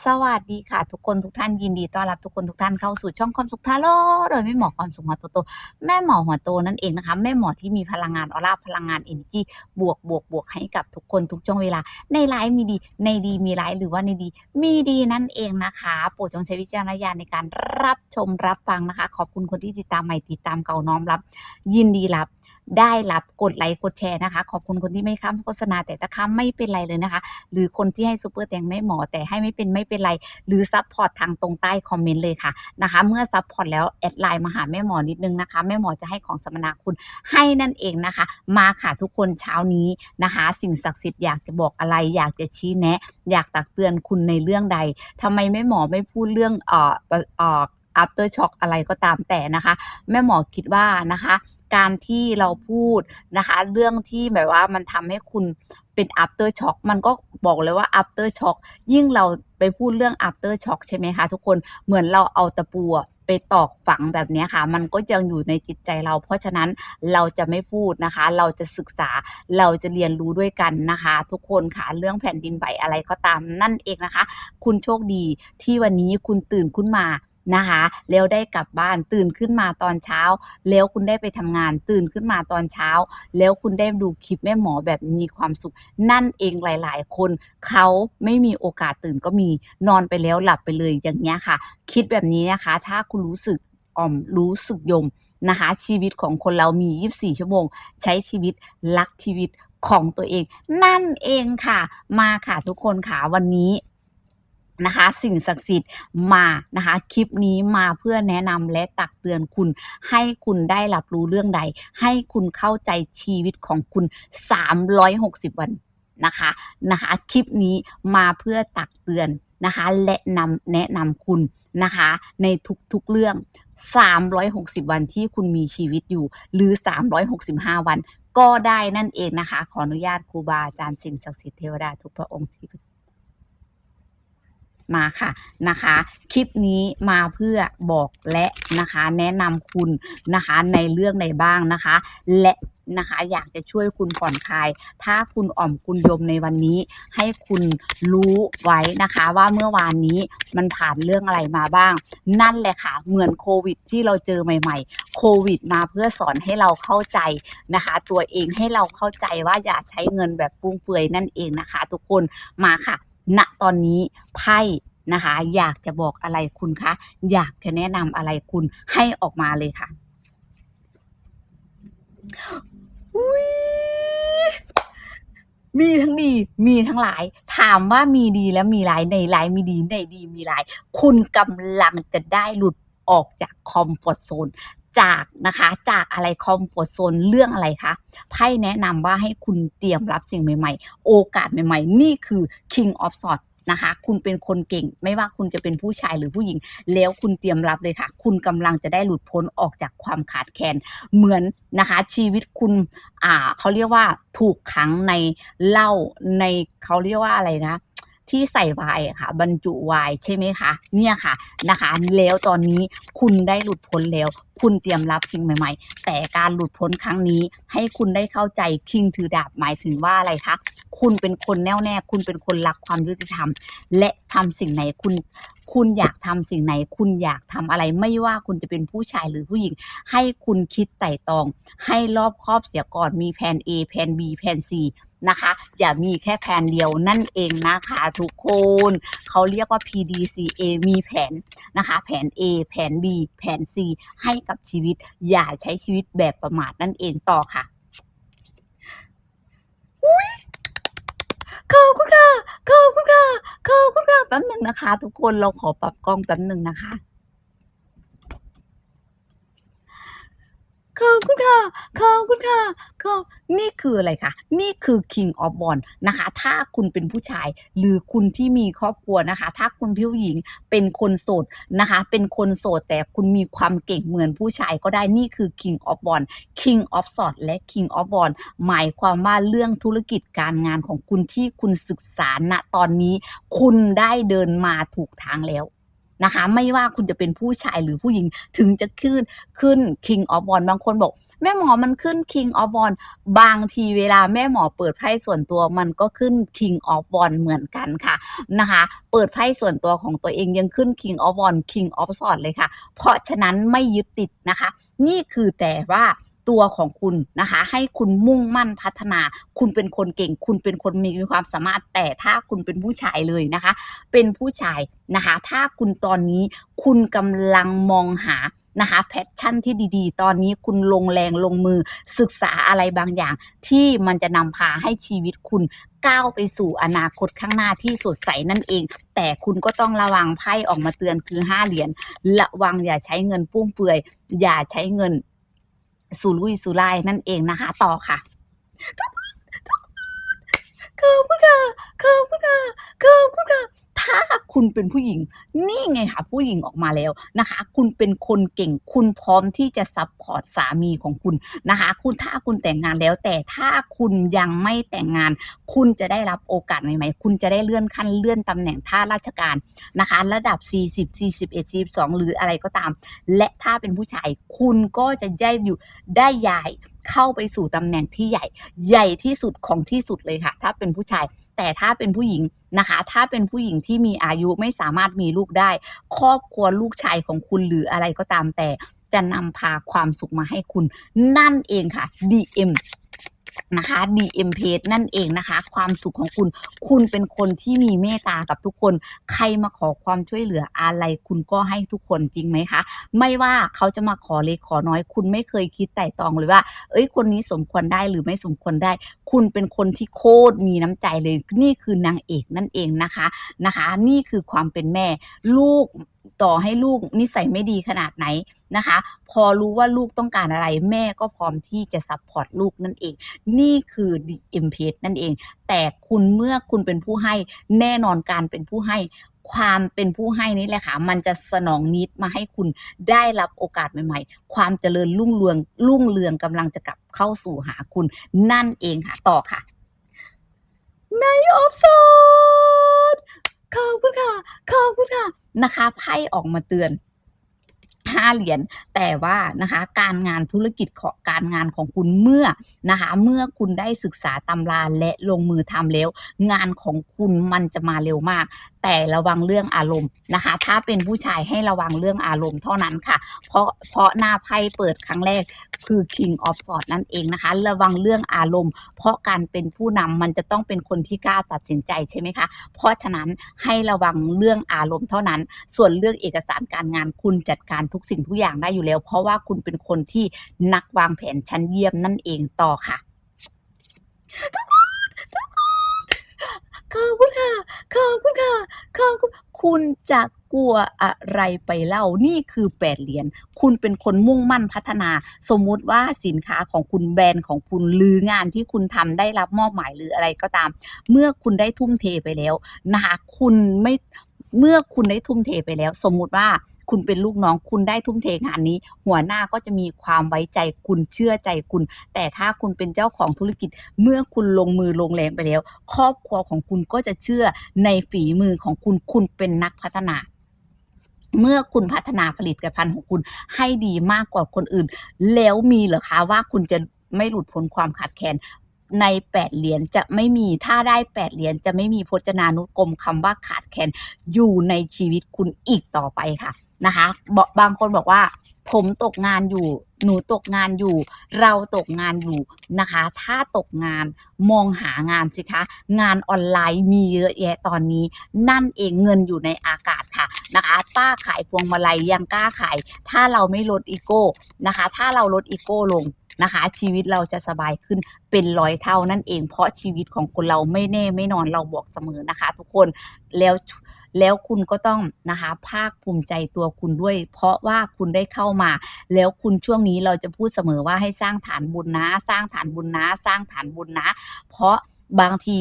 สวัสดีค่ะ ทุกคนทุกท่านยินดีต้อนรับทุกคนทุกท่านเข้าสู่ช่องความสุขทาโร่โดยแม่หมอความสุขหัวโตโตแม่หมอหัวโตนั่นเองนะคะ แม่หมอที่มีพลังงานออร่าพลังงานเอเนจีบวกบวกบวกให้กับทุกคนทุกช่วงเวลา ในไลฟ์มีดี ในดีมีไลฟ์หรือว่าในดี มีดีนั่นเองนะคะ โปรดจงใช้วิจารณญาณในการรับชมรับฟังนะคะ ขอบคุณคนที่ติดตามใหม่ติดตามเก่าน้อมรับ ยินดีรับ ได้รับกดไลค์กดแชร์นะคะ ขอบคุณคนที่ไม่ค้ำโฆษณาแต่ถ้าค้ำไม่เป็นไรเลยนะคะ หรือคนที่ให้ซูเปอร์แตงไม่หมอแต่ให้ไม่เป็นไม่เป็นไร หรือซัพพอร์ตทางตรงใต้คอมเมนต์เลยค่ะนะคะ เมื่อซัพพอร์ตแล้วแอดไลน์มาหาแม่หมอนิดนึงนะคะ แม่หมอจะให้ของสมนาคุณให้นั่นเองนะคะ มาค่ะทุกคนเช้านี้นะคะ สิ่งศักดิ์สิทธิ์อยากจะบอกอะไร อยากจะชี้แนะ อยากตักเตือนคุณในเรื่องใดทำไมแม่หมอไม่พูดเรื่องเอ่อเอ่อ after shock อะไรก็ตามแต่นะคะ แม่หมอคิดว่านะคะ การที่เราพูดนะคะ เรื่องที่แบบว่ามันทำให้คุณเป็น after shock มันก็บอกเลยว่า after shock ยิ่งเราไปพูดเรื่อง after shock ใช่ไหมคะทุกคนเหมือนเราเอาตะปูไปตอกฝังแบบนี้ค่ะ มันก็ยังอยู่ในจิตใจเรา เพราะฉะนั้นเราจะไม่พูดนะคะ เราจะศึกษาเราจะเรียนรู้ด้วยกันนะคะ ทุกคนค่ะเรื่องแผ่นดินไหวอะไรก็ตามนั่นเองนะคะ คุณโชคดีที่วันนี้คุณตื่นขึ้นมา นะคะแล้วได้กลับบ้านตื่นขึ้นมาตอนเช้า แล้วคุณได้ไปทำงานตื่นขึ้นมาตอนเช้า แล้วคุณได้ดูคลิปแม่หมอแบบมีความสุข นั่นเองหลาย ๆ คนเขาไม่มีโอกาสตื่นก็มีนอนไปแล้วหลับไปเลยอย่างเงี้ยค่ะ คิดแบบนี้นะคะ ถ้าคุณรู้สึกอ่อมรู้สึกยมนะคะ ชีวิตของคนเรามี 24 ชั่วโมง ใช้ชีวิตรักชีวิตของตัวเอง นั่นเองค่ะ มาค่ะทุกคนค่ะวันนี้ นะคะ สิ่งศักดิ์สิทธิ์มานะคะ คลิปนี้มาเพื่อแนะนำและตักเตือนคุณ ให้คุณได้รับรู้เรื่องใด ให้คุณเข้าใจชีวิตของคุณ 360 วันนะคะนะคะ คลิปนี้มาเพื่อตักเตือนนะคะ และนำแนะนำคุณนะคะ ในทุกๆเรื่อง 360 วันที่คุณมีชีวิตอยู่ หรือ 365 วันก็ได้นั่นเองนะคะ ขออนุญาตครูบาอาจารย์สิ่งศักดิ์สิทธิ์เทวดาทุกพระองค์ที่ มาค่ะนะคะ คลิปนี้มาเพื่อบอกและนะคะแนะนำคุณนะคะในเรื่องใดบ้างนะคะ และนะคะอยากจะช่วยคุณผ่อนคลาย ถ้าคุณอ่อมคุณยมในวันนี้ ให้คุณรู้ไว้นะคะว่าเมื่อวานนี้มันผ่านเรื่องอะไรมาบ้าง นั่นแหละค่ะ เหมือนโควิดที่เราเจอใหม่ ๆ โควิดมาเพื่อสอนให้เราเข้าใจนะคะ ตัวเองให้เราเข้าใจว่าอย่าใช้เงินแบบฟุ่มเฟือยนั่นเองนะคะ ทุกคนมาค่ะ ณตอนนี้ไพ่นะคะ อยากจะบอกอะไรคุณคะอยากจะแนะนำอะไรคุณให้ออกมาเลยค่ะอุ๊ยมีทั้งดี มีทั้งหลาย ถามว่ามีดีและมีหลายในหลายมีดีในดีมีหลาย คุณกำลังจะได้หลุดออกจากคอมฟอร์ z โซน จากนะคะจากอะไรคอมฟอร์ z โซนเรื่องอะไรคะไพ่แนะนำว่าให้คุณเตรียมรับสิ่งใหม่ๆ โอกาสใหม่ๆ นี่คือ King of Swords นะคะ คุณเป็นคนเก่ง ไม่ว่าคุณจะเป็นผู้ชายหรือผู้หญิง แล้วคุณเตรียมรับเลยค่ะ คุณกำลังจะได้หลุดพ้นออกจากความขาดแคลน เหมือนนะคะ ชีวิตคุณ อ่าเขาเรียกว่าถูกขังในเหล้าในเขาเรียกว่าอะไรนะ ที่ใส่ไวน์ค่ะ บรรจุไวน์ใช่ไหมคะเนี่ยค่ะนะคะ แล้วตอนนี้คุณได้หลุดพ้นแล้ว คุณเตรียมรับสิ่งใหม่ ๆ แต่การหลุดพ้นครั้งนี้ ให้คุณได้เข้าใจคิงถือดาบหมายถึงว่าอะไรคะคุณเป็นคนแน่วแน่ คุณเป็นคนรักความยุติธรรม และทำสิ่งไหนคุณ คุณอยากทำสิ่งไหน คุณอยากทำอะไรไม่ว่าคุณจะเป็นผู้ชายหรือผู้หญิง ให้คุณคิดไต่ตรอง ให้รอบครอบเสียก่อนมีแผน A แผน B แผน C นะคะ อย่ามีแค่แผนเดียวนั่นเองนะคะทุกคน เขาเรียกว่า PDCA มีแผนนะคะ แผน A แผน B แผน C ให้กับชีวิต อย่าใช้ชีวิตแบบประมาทนั่นเองต่อค่ะ อุ๊ย ขอบคุณค่ะขอบคุณค่ะขอบคุณค่ะแป๊บหนึ่งนะคะ ทุกคนเราขอปรับกล้องแป๊บหนึ่งนะคะ ขอบ ค่ะขอบคุณค่ะขอบนี่คืออะไรคะนี่คือ King of w a n d นะคะ ถ้าคุณเป็นผู้ชาย หรือคุณที่มีครอบครัวนะคะ ถ้าคุณผู้หญิงเป็นคนโสดนะคะ เป็นคนโสดแต่คุณมีความเก่งเหมือนผู้ชายก็ได้นี่คือ King of w a n d King of sword และ King of w a n d หมายความว่าเรื่องธุรกิจการงานของคุณที่คุณศึกษาณตอนนี้ คุณได้เดินมาถูกทางแล้ว นะคะ ไม่ว่าคุณจะเป็นผู้ชายหรือผู้หญิงถึงจะขึ้นขึ้น King of Wands บางคนบอก แม่หมอมันขึ้น King of Wands บางทีเวลาแม่หมอเปิดไพ่ส่วนตัวมันก็ขึ้น King of Wands เหมือนกันค่ะนะคะ เปิดไพ่ส่วนตัวของตัวเองยังขึ้น King of Wands King of Swords เลยค่ะ เพราะฉะนั้นไม่ยึดติดนะคะ นี่คือแต่ว่า ตัวของคุณนะคะ ให้คุณมุ่งมั่นพัฒนา คุณเป็นคนเก่ง คุณเป็นคนมีความสามารถ แต่ถ้าคุณเป็นผู้ชายเลยนะคะ เป็นผู้ชายนะคะ ถ้าคุณตอนนี้คุณกำลังมองหานะคะแพชชั่นที่ดีๆ ตอนนี้คุณลงแรงลงมือศึกษาอะไรบางอย่าง ที่มันจะนำพาให้ชีวิตคุณก้าวไปสู่อนาคตข้างหน้าที่สดใสนั่นเอง แต่คุณก็ต้องระวังไพ่ออกมาเตือนคือห้าเหรียญระวังอย่าใช้เงินฟุ่มเฟือย อย่าใช้เงิน สุรุ่ยสุร่ายนั่นเองนะคะ ต่อค่ะขอบคุณค่ะขอบคุณค่ะขอบคุณค่ะ ถ้าคุณเป็นผู้หญิง นี่ไงค่ะผู้หญิงออกมาแล้วนะคะ คุณเป็นคนเก่งคุณพร้อมที่จะซัพพอร์ตสามีของคุณนะคะ คุณถ้าคุณแต่งงานแล้ว แต่ถ้าคุณยังไม่แต่งงาน คุณจะได้รับโอกาสใหม่ๆ คุณจะได้เลื่อนขั้นเลื่อนตำแหน่งท่าราชการนะคะ ระดับ 40 41 42 หรืออะไรก็ตาม และถ้าเป็นผู้ชาย คุณก็จะได้อยู่ได้ย้ายเข้าไปสู่ตำแหน่งที่ใหญ่ ใหญ่ที่สุดของที่สุดเลยค่ะ ถ้าเป็นผู้ชาย แต่ถ้าเป็นผู้หญิงนะคะ ถ้าเป็นผู้หญิงที่มีอายุไม่สามารถมีลูกได้ ครอบครัวลูกชายของคุณหรืออะไรก็ตามแต่จะนำพาความสุขมาให้คุณ นั่นเองค่ะ DM นะคะ DM page นั่นเองนะคะ ความสุขของคุณ คุณเป็นคนที่มีเมตตากับทุกคน ใครมาขอความช่วยเหลืออะไร คุณก็ให้ทุกคนจริงไหมคะ ไม่ว่าเขาจะมาขอเล็กขอน้อย คุณไม่เคยคิดไต่ตองเลยว่า เอ้ย คนนี้สมควรได้หรือไม่สมควรได้ คุณเป็นคนที่โคตรมีน้ำใจเลย นี่คือนางเอกนั่นเองนะคะ นะคะ นี่คือความเป็นแม่ ลูกต่อให้ลูกนิสัยไม่ดีขนาดไหนนะคะ พอรู้ว่าลูกต้องการอะไร แม่ก็พร้อมที่จะซัพพอร์ตลูกนั่นเอง นี่คือ The M p a g e นั่นเอง แต่คุณเมื่อคุณเป็นผู้ให้แน่นอนการเป็นผู้ให้ความเป็นผู้ให้นี่แหละค่ะ มันจะสนองนิดมาให้คุณได้รับโอกาสใหม่ ๆ ความเจริญรุ่งเรืองรุ่งเรืองกำลังจะกลับเข้าสู่หาคุณ นั่นเองค่ะ ต่อค่ะ ในออฟสด ขอบคุณค่ะขอบคุณค่ะนะคะไพ่ออกมาเตือนห้าเหรียญแต่ว่านะคะการงานธุรกิจของการงานของคุณเมื่อนะคะเมื่อคุณได้ศึกษาตำราและลงมือทำแล้ว งานของคุณมันจะมาเร็วมาก แต่ระวังเรื่องอารมณ์นะคะ ถ้าเป็นผู้ชายให้ระวังเรื่องอารมณ์เท่านั้นค่ะ เพราะเพราะหน้าไพ่เปิดครั้งแรกคือ King of Swords นั่นเองนะคะ ระวังเรื่องอารมณ์ เพราะการเป็นผู้นำมันจะต้องเป็นคนที่กล้าตัดสินใจใช่ไหมคะ เพราะฉะนั้นให้ระวังเรื่องอารมณ์เท่านั้น ส่วนเรื่องเอกสารการงานคุณจัดการทุกสิ่งทุกอย่างได้อยู่แล้ว เพราะว่าคุณเป็นคนที่นักวางแผนชั้นเยี่ยมนั่นเองต่อค่ะ ขอบคุณค่ะขอบคุณค่ะขอบคุณคุณจะกลัวอะไรไปเล่านี่คือแปดเหรียญคุณเป็นคนมุ่งมั่นพัฒนา สมมุติว่าสินค้าของคุณแบรนด์ของคุณหรืองานที่คุณทำได้รับมอบหมายหรืออะไรก็ตาม เมื่อคุณได้ทุ่มเทไปแล้วนะคะคุณไม่ เมื่อคุณได้ทุ่มเทไปแล้ว สมมุติว่าคุณเป็นลูกน้องคุณได้ทุ่มเทงานนี้ หัวหน้าก็จะมีความไว้ใจคุณเชื่อใจคุณ แต่ถ้าคุณเป็นเจ้าของธุรกิจ เมื่อคุณลงมือลงแรงไปแล้ว ครอบครัวของคุณก็จะเชื่อในฝีมือของคุณคุณเป็นนักพัฒนาเมื่อคุณพัฒนาผลิตภัณฑ์ของคุณให้ดีมากกว่าคนอื่น แล้วมีเหรอคะว่าคุณจะไม่หลุดพ้นความขาดแคลน ในแปดเหรียญจะไม่มีถ้าได้แปดเหรียญจะไม่มีพจนานุกรมคำว่าขาดแคลนอยู่ในชีวิตคุณอีกต่อไปค่ะนะคะบบางคนบอกว่า ผมตกงานอยู่ หนูตกงานอยู่ เราตกงานอยู่นะคะ ถ้าตกงานมองหางานสิคะ งานออนไลน์มีเยอะแยะตอนนี้ นั่นเองเงินอยู่ในอากาศค่ะนะคะ ป้าขายพวงมาลัยยังกล้าขาย ถ้าเราไม่ลดอีโก้นะคะ ถ้าเราลดอีโก้ลง นะคะ ชีวิตเราจะสบายขึ้นเป็นร้อยเท่านั่นเอง เพราะชีวิตของคนเราไม่แน่ไม่นอนเราบอกเสมอนะคะ ทุกคนแล้วแล้วคุณก็ต้องนะคะ ภาคภูมิใจตัวคุณด้วย เพราะว่าคุณได้เข้ามา แล้วคุณช่วงนี้เราจะพูดเสมอว่าให้สร้างฐานบุญนะ สร้างฐานบุญนะ สร้างฐานบุญนะ เพราะ บางที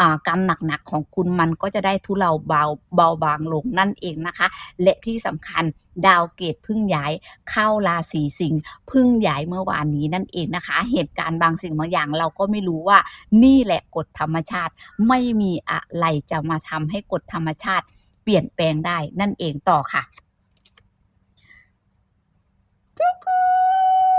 อ่ากรรมหนักๆของคุณมันก็จะได้ทุเลาเบาเบาบางลงนั่นเองนะคะ และที่สำคัญดาวเกตเพึ่งย้ายเข้าราศีสิงห์เพึ่งย้ายเมื่อวานนี้นั่นเองนะคะ เหตุการณ์บางสิ่งบางอย่างเราก็ไม่รู้ว่านี่แหละกฎธรรมชาติ ไม่มีอะไรจะมาทำให้กฎธรรมชาติเปลี่ยนแปลงได้นั่นเองต่อค่ะทุกค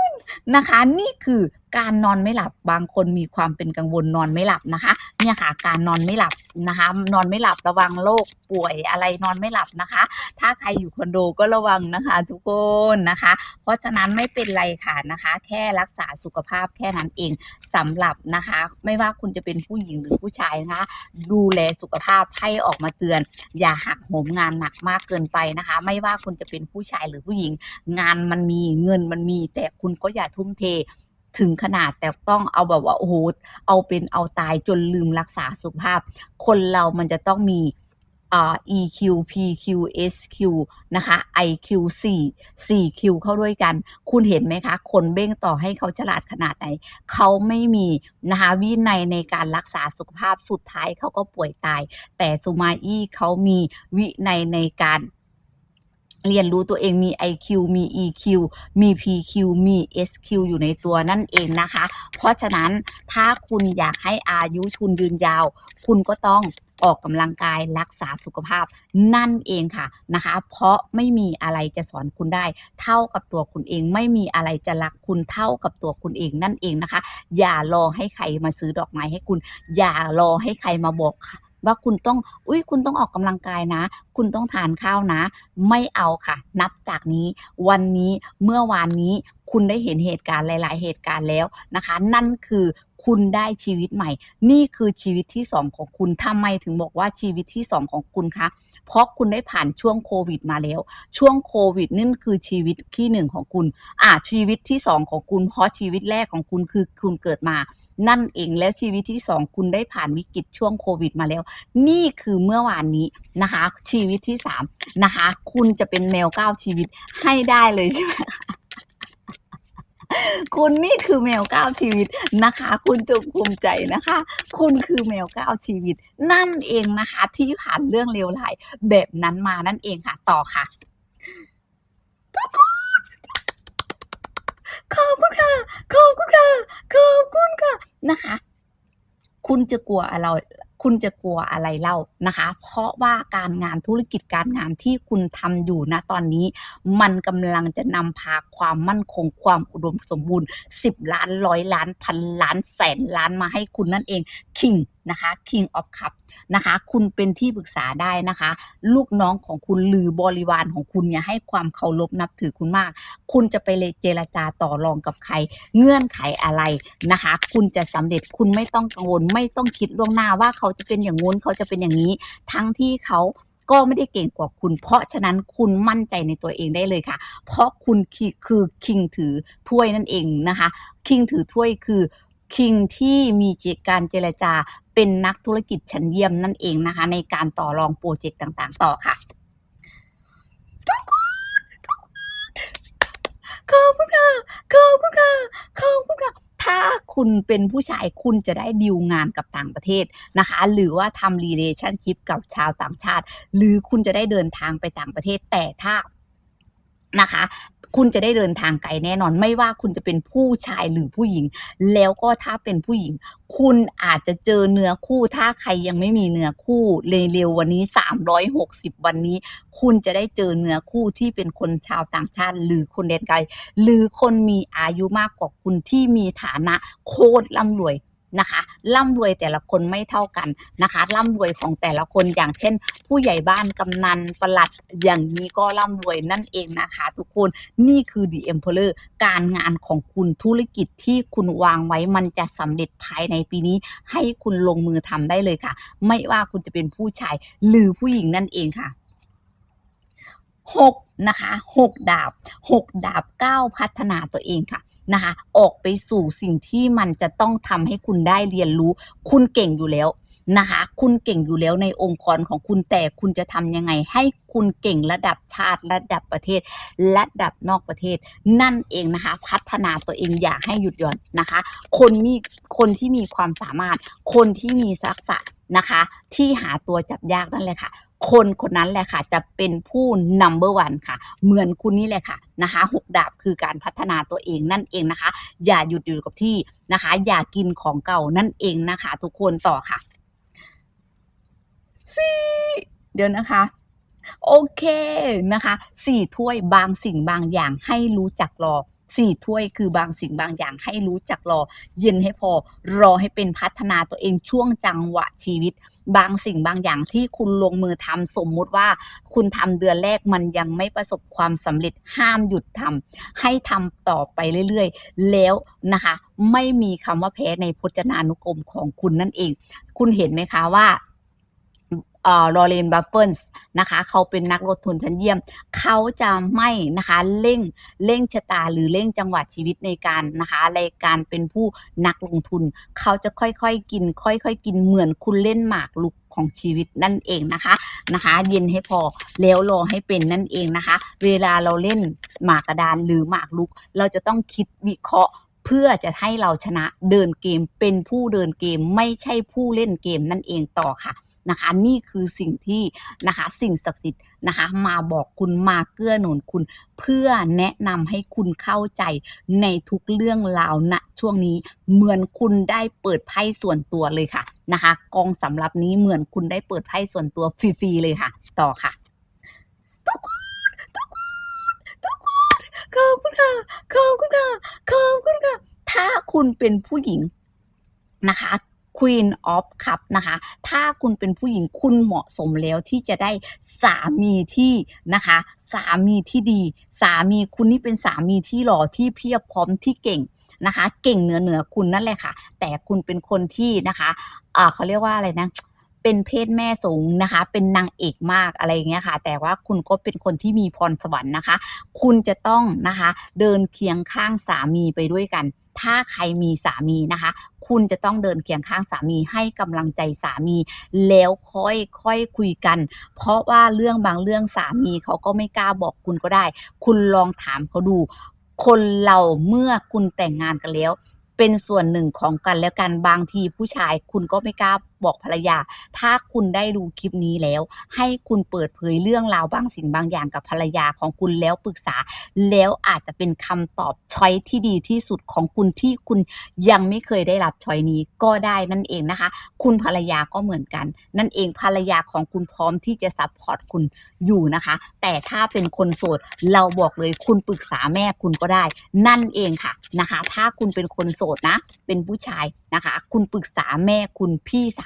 นนะคะนี่คือ การนอนไม่หลับบางคนมีความเป็นกังวลนอนไม่หลับนะคะ เนี่ยค่ะการนอนไม่หลับนะคะ นอนไม่หลับระวังโรคป่วยอะไรนอนไม่หลับนะคะ ถ้าใครอยู่คอนโดก็ระวังนะคะ ทุกคนนะคะ เพราะฉะนั้นไม่เป็นไรค่ะนะคะ แค่รักษาสุขภาพแค่นั้นเองสำหรับนะคะ ไม่ว่าคุณจะเป็นผู้หญิงหรือผู้ชายนะคะ ดูแลสุขภาพให้ออกมาเตือน อย่าหักโหมงานหนักมากเกินไปนะคะ ไม่ว่าคุณจะเป็นผู้ชายหรือผู้หญิง งานมันมีเงินมันมี แต่คุณก็อย่าทุ่มเท ถึงขนาดแต่ต้องเอาแบบว่าโอ้โหเอาเป็นเอาตายจนลืมรักษาสุขภาพ คนเรามันจะต้องมีอ่า EQ PQ SQ นะคะ IQ 4 4 Q เข้าด้วยกัน คุณเห็นไหมคะ คนเบ้งต่อให้เขาฉลาดขนาดไหน เขาไม่มีนะคะวินัยในการรักษาสุขภาพสุดท้ายเขาก็ป่วยตาย แต่ซูมาอี้เขามีวินัยในการ เรียนรู้ตัวเองมี IQ มี EQ มี PQ มี SQ อยู่ในตัวนั่นเองนะคะ เพราะฉะนั้นถ้าคุณอยากให้อายุคุณยืนยาว คุณก็ต้องออกกำลังกายรักษาสุขภาพนั่นเองค่ะนะคะ เพราะไม่มีอะไรจะสอนคุณได้ เท่ากับตัวคุณเองไม่มีอะไรจะรักคุณเท่ากับตัวคุณเองนั่นเองนะคะ อย่ารอให้ใครมาซื้อดอกไม้ให้คุณ อย่ารอให้ใครมาบอกค่ะ ว่าคุณต้องอุ้ยคุณต้องออกกำลังกายนะ คุณต้องทานข้าวนะ ไม่เอาค่ะ นับจากนี้ วันนี้เมื่อวานนี้ คุณได้เห็นเหตุการณ์หลาย ๆ เหตุการณ์แล้วนะคะ นั่นคือคุณได้ชีวิตใหม่ นี่คือชีวิตที่สองของคุณทำไมถึงบอกว่าชีวิตที่สองของคุณคะ เพราะคุณได้ผ่านช่วงโควิดมาแล้ว ช่วงโควิดนั่นคือชีวิตที่หนึ่งของคุณ อ่าชีวิตที่สองของคุณ เพราะชีวิตแรกของคุณคือคุณเกิดมา นั่นเองแล้วชีวิตที่สองคุณได้ผ่านวิกฤตช่วงโควิดมาแล้ว นี่คือเมื่อวานนี้นะคะ ชีวิตที่สามนะคะ คุณจะเป็นแมวเก้าชีวิตให้ได้เลยใช่ไหม คุณนี่คือแมวเก้าชีวิตนะคะ คุณจงภูมิใจนะคะ คุณคือแมวเก้าชีวิต นั่นเองนะคะ ที่ผ่านเรื่องเลวร้ายแบบนั้นมานั่นเองค่ะ ต่อค่ะทุกคนขอบคุณค่ะ ขอบคุณค่ะ ขอบคุณค่ะนะคะ คุณจะกลัวอะไร คุณจะกลัวอะไรเล่านะคะ เพราะว่าการงานธุรกิจการงานที่คุณทำอยู่นะตอนนี้ มันกำลังจะนำพาความมั่นคงความอุดมสมบูรณ์ 10 ล้านร้อยล้านพันล้านแสนล้านมาให้คุณนั่นเองคิง นะคะ King of Cup นะคะ คุณเป็นที่ปรึกษาได้นะคะ ลูกน้องของคุณหรือบริวารของคุณเนี่ยให้ความเคารพนับถือคุณมาก คุณจะไปเลเจรจาต่อรองกับใคร เงื่อนไขอะไรนะคะ คุณจะสำเร็จคุณไม่ต้องกังวล ไม่ต้องคิดล่วงหน้าว่าเขาจะเป็นอย่างงู้นเขาจะเป็นอย่างนี้ ทั้งที่เขาก็ไม่ได้เก่งกว่าคุณ เพราะฉะนั้นคุณมั่นใจในตัวเองได้เลยค่ะ เพราะคุณคือคิงถือถ้วยนั่นเองนะคะ คิงถือถ้วยคือ คิงที่มีการเจรจาเป็นนักธุรกิจชั้นเยี่ยมนั่นเองนะคะ ในการต่อรองโปรเจกต์ต่างๆ ต่อค่ะขอบคุณค่ะขอบคุณค่ะขอบคุณค่ะถ้าคุณเป็นผู้ชายคุณจะได้ดีลงานกับต่างประเทศนะคะ หรือว่าทำ relationship กับชาวต่างชาติ หรือคุณจะได้เดินทางไปต่างประเทศแต่ถ้า นะคะ คุณจะได้เดินทางไกลแน่นอนไม่ว่าคุณจะเป็นผู้ชายหรือผู้หญิง แล้วก็ถ้าเป็นผู้หญิง คุณอาจจะเจอเนื้อคู่ ถ้าใครยังไม่มีเนื้อคู่เร็วๆวันนี้ 360 วันนี้ คุณจะได้เจอเนื้อคู่ที่เป็นคนชาวต่างชาติ หรือคนแดนไกล หรือคนมีอายุมากกว่าคุณที่มีฐานะโคตรร่ำรวย นะคะร่ำรวยแต่ละคนไม่เท่ากันนะคะร่ำรวยของแต่ละคนอย่างเช่น ผู้ใหญ่บ้านกำนันปลัดอย่างนี้ก็ร่ำรวยนั่นเองนะคะ ทุกคนนี่คือ The Emperor การงานของคุณธุรกิจที่คุณวางไว้มันจะสำเร็จภายในปีนี้ ให้คุณลงมือทำได้เลยค่ะ ไม่ว่าคุณจะเป็นผู้ชายหรือผู้หญิงนั่นเองค่ะ หกนะคะหกดาบหกดาบก้าวพัฒนาตัวเองค่ะนะคะออกไปสู่สิ่งที่มันจะต้องทำให้คุณได้เรียนรู้ คุณเก่งอยู่แล้วนะคะคุณเก่งอยู่แล้วในองค์กรของคุณแต่คุณจะทำยังไง ให้คุณเก่งระดับชาติระดับประเทศ ระดับนอกประเทศ นั่นเองนะคะ พัฒนาตัวเองอย่าให้หยุดหย่อนนะคะ คนมีคนที่มีความสามารถ คนที่มีทักษะนะคะ ที่หาตัวจับยากนั่นแหละค่ะ คนคนนั้นแหละค่ะ จะเป็นผู้ number one ค่ะ เหมือนคุณนี่แหละค่ะนะคะหกดาบคือการพัฒนาตัวเองนั่นเองนะคะ อย่าหยุดอยู่กับที่นะคะ อย่ากินของเก่านั่นเองนะคะ ทุกคนต่อค่ะสี่เดี๋ยวนะคะโอเคนะคะสี่ถ้วยบางสิ่งบางอย่างให้รู้จักรอ สี่ถ้วยคือบางสิ่งบางอย่างให้รู้จักรอ เย็นให้พอรอให้เป็นพัฒนาตัวเองช่วงจังหวะชีวิต บางสิ่งบางอย่างที่คุณลงมือทำสมมุติว่า คุณทำเดือนแรกมันยังไม่ประสบความสำเร็จห้ามหยุดทำให้ทำต่อไปเรื่อยๆ แล้วนะคะ ไม่มีคำว่าแพ้ในพจนานุกรมของคุณนั่นเอง คุณเห็นไหมคะว่า เอ่อลอเรนบัฟเฟิลส์นะคะเขาเป็นนักลงทุนชั้นเยี่ยม เขาจะไม่นะคะเร่งเร่งชะตาหรือเร่งจังหวะชีวิตในการนะคะในการเป็นผู้นักลงทุน เขาจะค่อยๆกิน ค่อยๆกินเหมือนคุณเล่นหมากลุกของชีวิตนั่นเองนะคะนะคะ เย็นให้พอแล้วรอให้เป็นนั่นเองนะคะ เวลาเราเล่นหมากกระดานหรือหมากลุก เราจะต้องคิดวิเคราะห์เพื่อจะให้เราชนะเดินเกมเป็นผู้เดินเกมไม่ใช่ผู้เล่นเกมนั่นเองต่อค่ะ นะคะนี่คือสิ่งที่นะคะสิ่งศักดิ์สิทธิ์นะคะมาบอกคุณมาเกื้อหนุนคุณ เพื่อแนะนำให้คุณเข้าใจในทุกเรื่องราวณช่วงนี้เหมือนคุณได้เปิดไพ่ส่วนตัวเลยค่ะนะคะกองสำหรับนี้เหมือนคุณได้เปิดไพ่ส่วนตัวฟรีๆเลยค่ะ ต่อค่ะทุกคนทุกคนทุกคนขอบคุณค่ะขอบคุณค่ะขอบคุณค่ะถ้าคุณเป็นผู้หญิงนะคะ Queen of Cup นะคะ ถ้าคุณเป็นผู้หญิงคุณเหมาะสมแล้วที่จะได้สามีที่นะคะ สามีที่ดี สามีคุณนี่เป็นสามีที่หล่อที่เพียบพร้อมที่เก่งนะคะ เก่งเหนือเหนือคุณนั่นแหละค่ะ แต่คุณเป็นคนที่นะคะ เขาเรียกว่าอะไรนะ เป็นเพศแม่สูงนะคะ เป็นนางเอกมากอะไรอย่างเงี้ยค่ะ แต่ว่าคุณก็เป็นคนที่มีพรสวรรค์นะคะ คุณจะต้องนะคะ เดินเคียงข้างสามีไปด้วยกัน ถ้าใครมีสามีนะคะ คุณจะต้องเดินเคียงข้างสามีให้กำลังใจสามี แล้วค่อยค่อยคุยกัน เพราะว่าเรื่องบางเรื่องสามีเขาก็ไม่กล้าบอกคุณก็ได้ คุณลองถามเขาดู คนเราเมื่อคุณแต่งงานกันแล้ว เป็นส่วนหนึ่งของกันแล้วกันบางทีผู้ชายคุณก็ไม่กล้าบอกภรรยา ถ้าคุณได้ดูคลิปนี้แล้ว ให้คุณเปิดเผยเรื่องราวบางสิ่งบางอย่างกับภรรยาของคุณแล้วปรึกษา แล้วอาจจะเป็นคำตอบช้อยที่ดีที่สุดของคุณที่คุณยังไม่เคยได้รับช้อยนี้ก็ได้นั่นเองนะคะ คุณภรรยาก็เหมือนกัน นั่นเองภรรยาของคุณพร้อมที่จะซัพพอร์ตคุณอยู่นะคะ แต่ถ้าเป็นคนโสดเราบอกเลยคุณปรึกษาแม่คุณก็ได้ นั่นเองค่ะนะคะ ถ้าคุณเป็นคนโสดนะ เป็นผู้ชายนะคะ คุณปรึกษาแม่คุณพี่สาว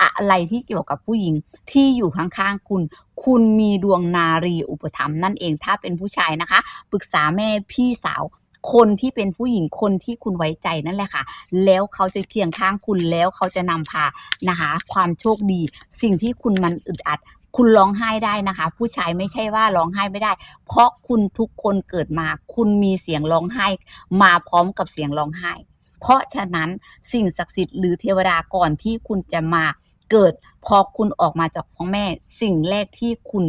อะไรที่เกี่ยวกับผู้หญิงที่อยู่ข้างๆคุณ คุณมีดวงนารีอุปถัมภ์นั่นเองถ้าเป็นผู้ชายนะคะปรึกษาแม่พี่สาวคนที่เป็นผู้หญิงคนที่คุณไว้ใจนั่นแหละค่ะ แล้วเขาจะเคียงข้างคุณแล้วเขาจะนำพานะคะ ความโชคดี สิ่งที่คุณมันอึดอัด คุณร้องไห้ได้นะคะ ผู้ชายไม่ใช่ว่าร้องไห้ไม่ได้ เพราะคุณทุกคนเกิดมา คุณมีเสียงร้องไห้ มาพร้อมกับเสียงร้องไห้ เพราะฉะนั้นสิ่งศักดิ์สิทธิ์หรือเทวดาก่อนที่คุณจะมาเกิดพอคุณออกมาจากท้องแม่ สิ่งแรกที่คุณ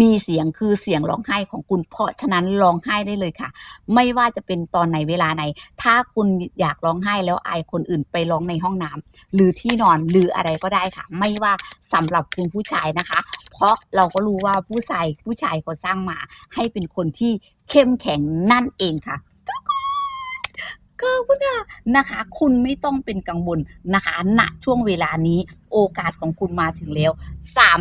มีเสียงคือเสียงร้องไห้ของคุณ เพราะฉะนั้นร้องไห้ได้เลยค่ะ ไม่ว่าจะเป็นตอนไหนเวลาไหน ถ้าคุณอยากร้องไห้แล้วอายคนอื่นไปร้องในห้องน้ำหรือที่นอนหรืออะไรก็ได้ค่ะ ไม่ว่าสำหรับคุณผู้ชายนะคะ เพราะเราก็รู้ว่าผู้ชายผู้ชายเขาสร้างมา ให้เป็นคนที่เข้มแข็งนั่นเองค่ะข อบคุณค่ะนะคะ คุณไม่ต้องเป็นกังวลนะคะณช่วงเวลานี้โอกาสของคุณมาถึงแล้ว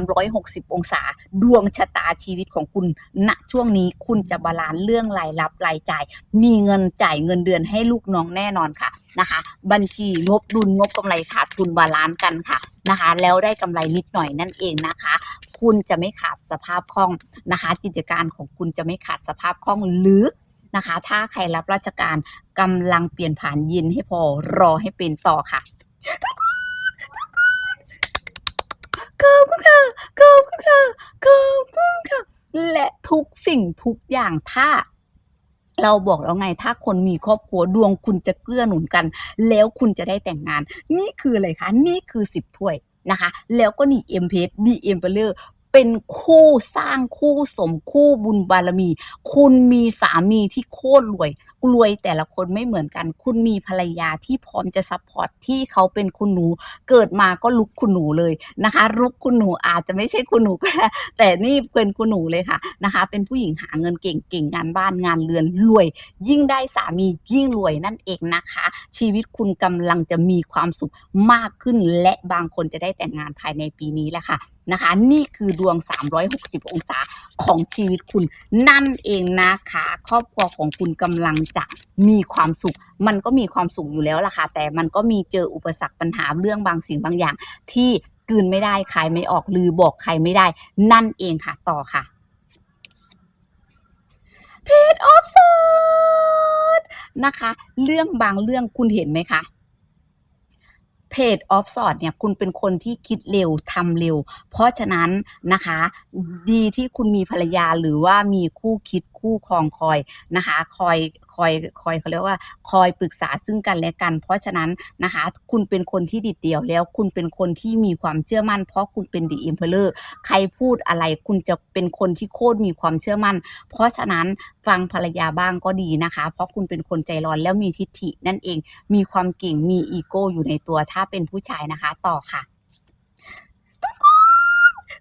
360 องศา ดวงชะตาชีวิตของคุณณช่วงนี้คุณจะบาลานซ์เรื่องรายรับรายจ่าย มีเงินจ่ายเงินเดือนให้ลูกน้องแน่นอนค่ะนะคะ บัญชีงบดุลงบกำไรขาดทุนบาลานซ์กันค่ะนะคะ แล้วได้กำไรนิดหน่อยนั่นเองนะคะ คุณจะไม่ขาดสภาพคล่องนะคะ กิจการของคุณจะไม่ขาดสภาพคล่องหรือ นะคะ ถ้าใครรับราชการกำลังเปลี่ยนผ่านยินให้พอรอให้เป็นต่อค่ะขอบคุณค่ะขอบคุณค่ะขอบคุณค่ะ และทุกสิ่งทุกอย่างถ้าเราบอกแล้วไงถ้าคนมีครอบครัวดวงคุณจะเกื้อหนุนกัน แล้วคุณจะได้แต่งงาน นี่คืออะไรคะ นี่คือสิบถ้วยนะคะ แล้วก็นี่เอ็มเพสดีเอ็มเปอร์ เป็นคู่สร้างคู่สมคู่บุญบารมี คุณมีสามีที่โคตรรวยรวยแต่ละคนไม่เหมือนกัน คุณมีภรรยาที่พร้อมจะซัพพอร์ตที่เขาเป็นคุณหนู เกิดมาก็ลุกคุณหนูเลยนะคะลุกคุณหนูอาจจะไม่ใช่คุณหนูก็ได้แต่นี่เป็นคุณหนูเลยค่ะนะคะ เป็นผู้หญิงหาเงินเก่งเก่งงานบ้านงานเรือนรวย ยิ่งได้สามียิ่งรวยนั่นเองนะคะ ชีวิตคุณกำลังจะมีความสุขมากขึ้นและบางคนจะได้แต่งงานภายในปีนี้แหละค่ะนะคะ นี่คือดวง 360 องศาของชีวิตคุณ นั่นเองนะคะ ครอบครัวของคุณกำลังจะมีความสุข มันก็มีความสุขอยู่แล้วล่ะค่ะ แต่มันก็มีเจออุปสรรคปัญหาเรื่องบางสิ่งบางอย่าง ที่กืนไม่ได้ขายไม่ออกหรือบอกใครไม่ได้ นั่นเองค่ะต่อค่ะเพจออฟซอดนะคะ เรื่องบางเรื่องคุณเห็นไหมคะ เพจออฟสอดเนี่ยคุณเป็นคนที่คิดเร็วทำเร็ว เพราะฉะนั้นนะคะ ดีที่คุณมีภรรยาหรือว่ามีคู่คิด คู่ครองคอยนะคะคอยคอยคอยเขาเรียกว่าคอยปรึกษาซึ่งกันและกัน เพราะฉะนั้นนะคะคุณเป็นคนที่ดิดเดียวแล้ว คุณเป็นคนที่มีความเชื่อมั่น เพราะคุณเป็นดีอิมเพลเลอร์ใครพูดอะไรคุณจะเป็นคนที่โคตรมีความเชื่อมั่น เพราะฉะนั้นฟังภรรยาบ้างก็ดีนะคะ เพราะคุณเป็นคนใจร้อนแล้วมีทิฐินั่นเองมีความเก่งมีอีโก้อยู่ในตัวถ้าเป็นผู้ชายนะคะต่อค่ะ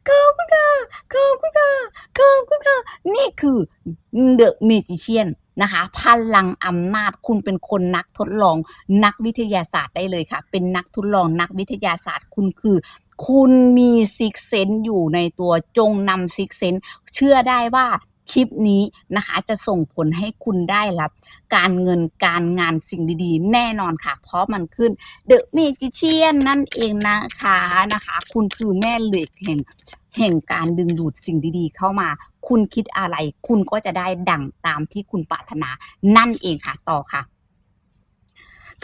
ขอบคุณค่ะ ขอบคุณค่ะ ขอบคุณค่ะ นี่คือเดอะเมจิเชียนนะคะพลังอำนาจคุณเป็นคนนักทดลองนักวิทยาศาสตร์ได้เลยค่ะ เป็นนักทดลองนักวิทยาศาสตร์คุณคือ คุณมีซิกเซนอยู่ในตัวจงนำซิกเซนเชื่อได้ว่า คลิปนี้นะคะจะส่งผลให้คุณได้รับ การเงินการงานสิ่งดีๆ แน่นอนค่ะ เพราะมันขึ้นเดอะเมจิเชียนนั่นเองนะคะนะคะ คุณคือแม่เหล็กแห่งแห่งการดึงดูดสิ่งดีๆ เข้ามา คุณคิดอะไร คุณก็จะได้ดั่งตามที่คุณปรารถนานั่นเองค่ะต่อค่ะ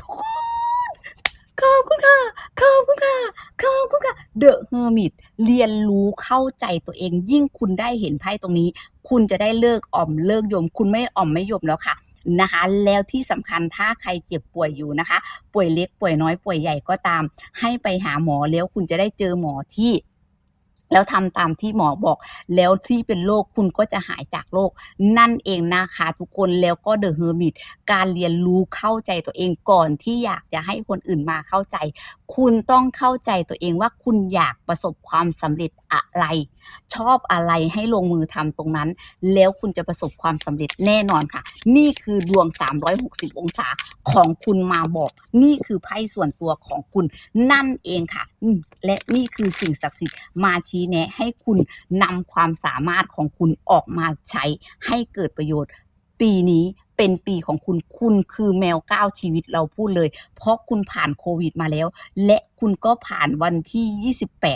ทุกคน ขอบคุณค่ะ ขอบคุณค่ะ ขอบคุณค่ะเดอะเฮอร์มิตเรียนรู้เข้าใจตัวเอง ยิ่งคุณได้เห็นไพ่ตรงนี้ คุณจะได้เลิกอ่อมเลิกยม คุณไม่อ่อมไม่ยมแล้วค่ะนะคะ แล้วที่สำคัญถ้าใครเจ็บป่วยอยู่นะคะ ป่วยเล็กป่วยน้อยป่วยใหญ่ก็ตาม ให้ไปหาหมอแล้วคุณจะได้เจอหมอที่ แล้วทำตามที่หมอบอก แล้วที่เป็นโรคคุณก็จะหายจากโรคนั่นเองนะคะทุกคนแล้วก็เดอะเฮอร์มิตการเรียนรู้เข้าใจตัวเองก่อนที่อยากจะให้คนอื่นมาเข้าใจ คุณต้องเข้าใจตัวเองว่าคุณอยากประสบความสำเร็จอะไร ชอบอะไรให้ลงมือทำตรงนั้น แล้วคุณจะประสบความสำเร็จแน่นอนค่ะ นี่คือดวง 360 องศาของคุณมาบอก นี่คือไพ่ส่วนตัวของคุณนั่นเองค่ะและนี่คือสิ่งศักดิ์สิทธิ์มาชีแนะให้คุณนำความสามารถของคุณออกมาใช้ให้เกิดประโยชน์ ปีนี้เป็นปีของคุณ คุณคือแมวก้าวชีวิตเราพูดเลย เพราะคุณผ่านโควิดมาแล้ว และคุณก็ผ่านวันที่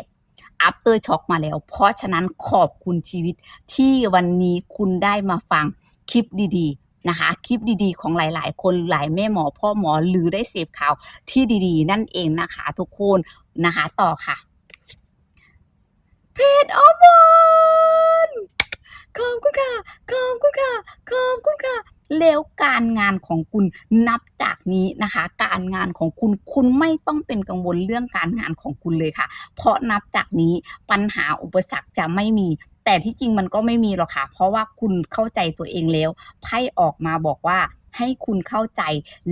28 after shock มาแล้ว เพราะฉะนั้นขอบคุณชีวิตที่วันนี้คุณได้มาฟังคลิปดีๆนะคะ คลิปดีๆ ของหลายๆ คนหลายแม่หมอพ่อหมอหรือได้เสพข่าวที่ดีๆ นั่นเองนะคะ ทุกคนนะคะ ต่อค่ะ เพจออฟวันขอบคุณค่ะ ขอบคุณค่ะ ขอบคุณค่ะ แล้วการงานของคุณนับจากนี้นะคะ การงานของคุณคุณไม่ต้องเป็นกังวลเรื่องการงานของคุณเลยค่ะ เพราะนับจากนี้ปัญหาอุปสรรคจะไม่มี แต่ที่จริงมันก็ไม่มีหรอกค่ะ เพราะว่าคุณเข้าใจตัวเองแล้วไพ่ออกมาบอกว่าให้คุณเข้าใจ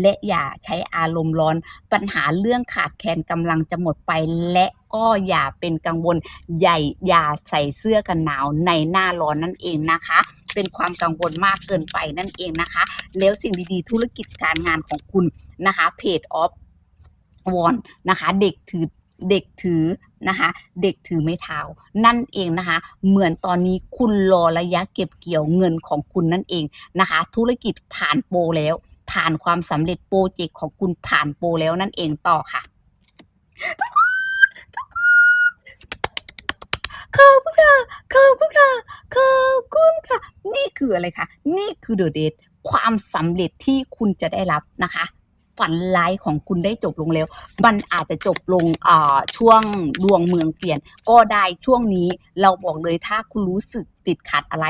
และอย่าใช้อารมณ์ร้อน ปัญหาเรื่องขาดแคลนกำลังจะหมดไป และก็อย่าเป็นกังวลใหญ่อย่าใส่เสื้อกันหนาวในหน้าร้อนนั่นเองนะคะ เป็นความกังวลมากเกินไปนั่นเองนะคะ แล้วสิ่งดีๆ ธุรกิจการงานของคุณนะคะเพจออฟวอนนะคะ เด็กถือ เด็กถือนะคะเด็กถือไม้เท้านั่นเองนะคะ เหมือนตอนนี้คุณรอระยะเก็บเกี่ยวเงินของคุณนั่นเองนะคะ ธุรกิจผ่านโปรแล้ว ผ่านความสำเร็จโปรเจกต์ของคุณผ่านโปรแล้วนั่นเองต่อค่ะขอบคุณค่ะขอบคุณค่ะขอบคุณค่ะ นี่คืออะไรคะ นี่คือเดอะเดทความสำเร็จที่คุณจะได้รับนะคะ ฝันร้ายของคุณได้จบลงแล้ว มันอาจจะจบลงช่วงดวงเมืองเปลี่ยน ก็ได้ช่วงนี้เราบอกเลยถ้าคุณรู้สึกติดขัดอะไร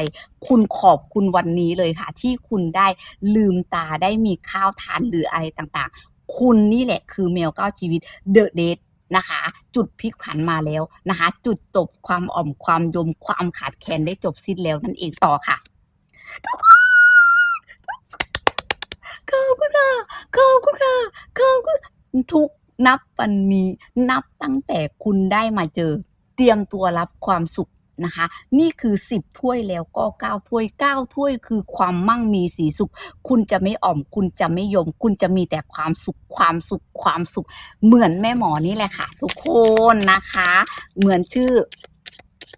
คุณขอบคุณวันนี้เลยค่ะ ที่คุณได้ลืมตาได้มีข้าวทานหรืออะไรต่างๆ คุณนี่แหละคือแมวเก้าชีวิตเดอะเดทนะคะจุดพลิกผันมาแล้วนะคะ จุดจบความอ่อมความยมความขาดแคลนได้จบสิ้นแล้วนั่นเองต่อค่ะทุกคนขอบคุณค่ะขอบคุณค่ะขอบคุณ ทุกนับวันนี้นับตั้งแต่คุณได้มาเจอ เตรียมตัวรับความสุขนะคะ นี่คือ 10 ถ้วยแล้วก็ 9 ถ้วย 9 ถ้วยคือความมั่งมีสีสุข คุณจะไม่อ่อม คุณจะไม่ยม คุณจะมีแต่ความสุข ความสุข ความสุข เหมือนแม่หมอนี่แหละค่ะ ทุกคนนะคะ เหมือนชื่อ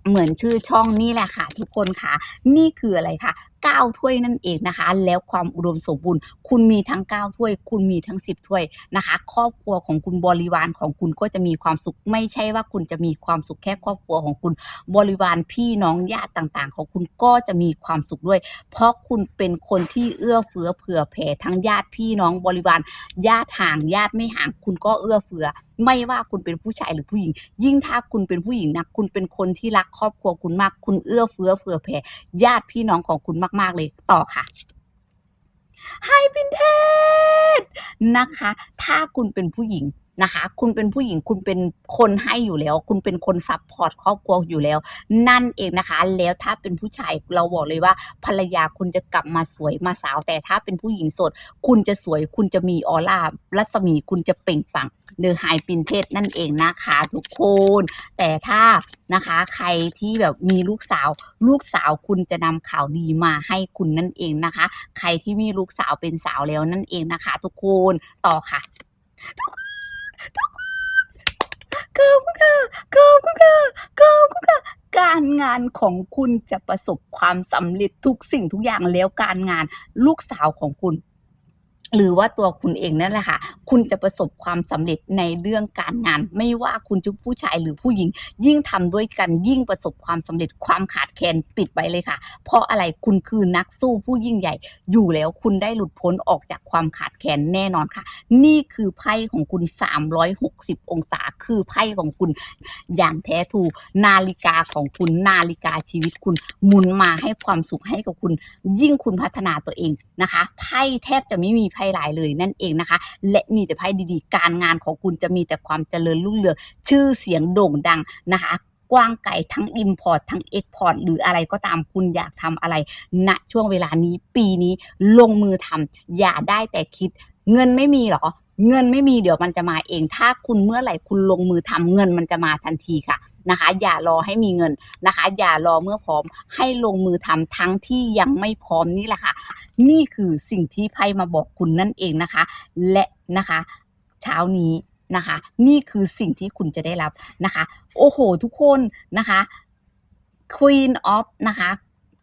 เหมือนชื่อช่องนี่แหละค่ะ ทุกคนค่ะ นี่คืออะไรคะ 9 ถ้วยนั่นเองนะคะ แล้วความอุดมสมบูรณ์ คุณมีทั้ง 9 ถ้วย คุณมีทั้ง 10 ถ้วยนะคะ ครอบครัวของคุณบริวารของคุณก็จะมีความสุข ไม่ใช่ว่าคุณจะมีความสุขแค่ครอบครัวของคุณบริวารพี่น้องญาติต่างๆ ของคุณก็จะมีความสุขด้วย เพราะคุณเป็นคนที่เอื้อเฟื้อเผื่อแผ่ทั้งญาติพี่น้องบริวารญาติห่างญาติไม่ห่าง คุณก็เอื้อเฟื้อ ไม่ว่าคุณเป็นผู้ชายหรือผู้หญิง ยิ่งถ้าคุณเป็นผู้หญิงนะคุณเป็นคนที่รักครอบครัวคุณมาก คุณเอื้อเฟื้อเผื่อแผ่ญาติพี่น้องของคุณมากๆเลยต่อค่ะไฮพินเทสนะคะ ถ้าคุณเป็นผู้หญิง นะคะ คุณเป็นผู้หญิงคุณเป็นคนให้อยู่แล้ว คุณเป็นคนซัพพอร์ตครอบครัวอยู่แล้ว นั่นเองนะคะ แล้วถ้าเป็นผู้ชายเราบอกเลยว่า ภรรยาคุณจะกลับมาสวยมาสาว แต่ถ้าเป็นผู้หญิงสด คุณจะสวยคุณจะมีออร่ารัศมีคุณจะเปล่งปลั่งเดอไฮปินเทศนั่นเองนะคะทุกคน แต่ถ้านะคะใครที่แบบมีลูกสาว ลูกสาวคุณจะนำข่าวดีมาให้คุณนั่นเองนะคะ ใครที่มีลูกสาวเป็นสาวแล้วนั่นเองนะคะ ทุกคนต่อค่ะ ขอบคุณค่ะขอบคุณค่ะขอบคุณค่ะ การงานของคุณจะประสบความสำเร็จทุกสิ่งทุกอย่างแล้วการงานลูกสาวของคุณ หรือว่าตัวคุณเองนั่นแหละค่ะ คุณจะประสบความสำเร็จในเรื่องการงาน ไม่ว่าคุณจะผู้ชายหรือผู้หญิง ยิ่งทำด้วยกันยิ่งประสบความสำเร็จความขาดแคลนปิดไว้เลยค่ะ เพราะอะไรคุณคือนักสู้ผู้ยิ่งใหญ่ อยู่แล้วคุณได้หลุดพ้นออกจากความขาดแคลนแน่นอนค่ะ นี่คือไพ่ของคุณ 360 องศา คือไพ่ของคุณ อย่างแท้ทูนาฬิกาของคุณนาฬิกาชีวิตคุณหมุนมาให้ความสุขให้กับคุณ ยิ่งคุณพัฒนาตัวเองนะคะไพ่แทบจะไม่มีไพ่หลายเลยนั่นเองนะคะ และมีแต่ไพ่ดีๆ การงานของคุณจะมีแต่ความเจริญรุ่งเรืองชื่อเสียงโด่งดังนะคะกว้างไกลทั้ง Import ทั้ง Export หรืออะไรก็ตามคุณอยากทำอะไรณช่วงเวลานี้ปีนี้ลงมือทำอย่าได้แต่คิด เงินไม่มีหรอ เงินไม่มีเดี๋ยวมันจะมาเอง ถ้าคุณเมื่อไหร่คุณลงมือทำเงินมันจะมาทันทีค่ะ นะคะ อย่ารอให้มีเงินนะคะ อย่ารอเมื่อพร้อมให้ลงมือทำทั้งที่ยังไม่พร้อมนี่แหละค่ะ นี่คือสิ่งที่ไพ่มาบอกคุณนั่นเองนะคะ และนะคะ เช้านี้นะคะ นี่คือสิ่งที่คุณจะได้รับนะคะ โอ้โห ทุกคนนะคะ Queen of นะคะ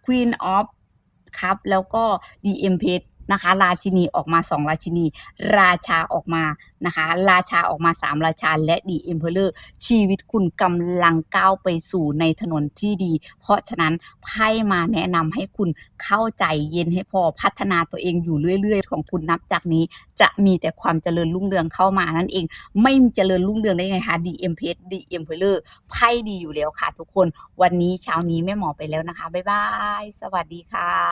Queen of ครับแล้วก็ DM p a g e นะคะ ราชินีออกมา 2 ราชินี ราชาออกมานะคะ ราชาออกมา 3 ราชาและ The Emperor ชีวิตคุณกำลังก้าวไปสู่ในถนนที่ดี เพราะฉะนั้นไพ่มาแนะนำให้คุณเข้าใจเย็นให้พอพัฒนาตัวเองอยู่เรื่อย ๆ ของคุณนับจากนี้ จะมีแต่ความเจริญรุ่งเรืองเข้ามานั่นเอง ไม่เจริญรุ่งเรืองได้ไงคะ DM p a g e The Emperor ไพ่ดีอยู่แล้วค่ะทุกคนวันนี้เช้านี้แม่หมอไปแล้วนะคะ บ๊ายบาย สวัสดีค่ะ